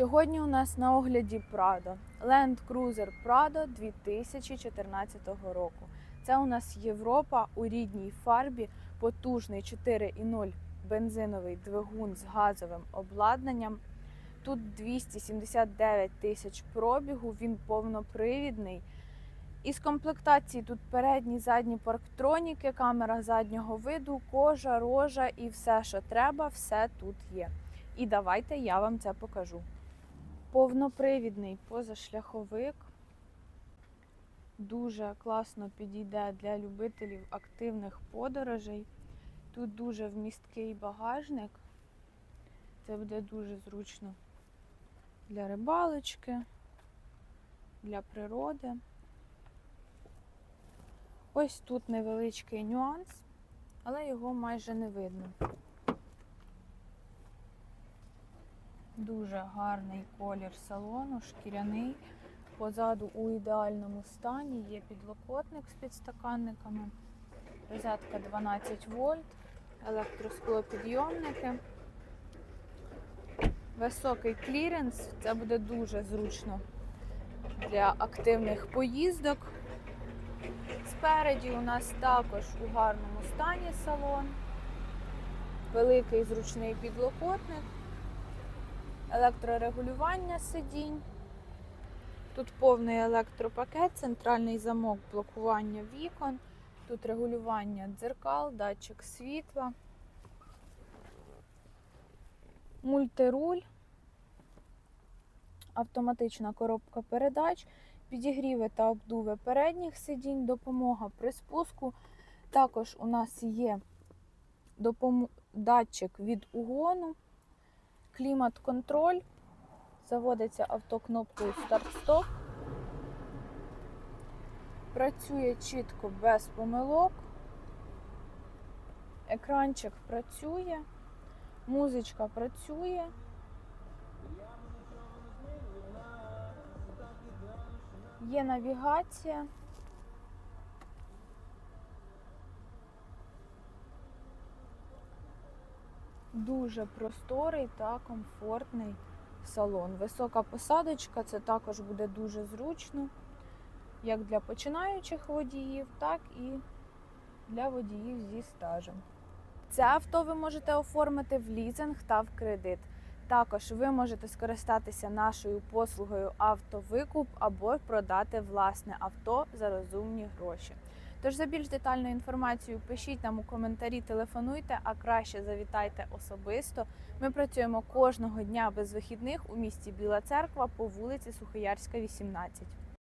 Сьогодні у нас на огляді Prado. Land Cruiser Prado 2014 року. Це у нас Європа у рідній фарбі, потужний 4,0 бензиновий двигун з газовим обладнанням. Тут 279 тисяч пробігу, він повнопривідний. Із комплектації тут передні, задні парктроніки, камера заднього виду, кожа, рожа і все, що треба, все тут є. І давайте я вам це покажу. Повнопривідний позашляховик. Дуже класно підійде для любителів активних подорожей. Тут дуже вмісткий багажник. Це буде дуже зручно для рибалочки, для природи. Ось тут невеличкий нюанс, але його майже не видно. Дуже гарний колір салону, шкіряний. Позаду у ідеальному стані є підлокотник з підстаканниками, розетка 12 вольт, електросклопідйомники. Високий кліренс, це буде дуже зручно для активних поїздок. Спереді у нас також у гарному стані салон, великий зручний підлокотник електрорегулювання сидінь. Тут повний електропакет, центральний замок блокування вікон, тут регулювання дзеркал, датчик світла, мультируль, автоматична коробка передач, підігріви та обдуви передніх сидінь, допомога при спуску. Також у нас є датчик від угону клімат-контроль. Заводиться авто кнопкою старт-стоп. Працює чітко без помилок. Екранчик працює, музичка працює. Є навігація. Дуже просторий та комфортний салон. Висока посадочка, це також буде дуже зручно, як для починаючих водіїв, так і для водіїв зі стажем. Це авто ви можете оформити в лізинг та в кредит. Також ви можете скористатися нашою послугою автовикуп або продати власне авто за розумні гроші. Тож за більш детальну інформацію пишіть нам у коментарі, телефонуйте, а краще завітайте особисто. Ми працюємо кожного дня без вихідних у місті Біла Церква по вулиці Сухоярська, 18.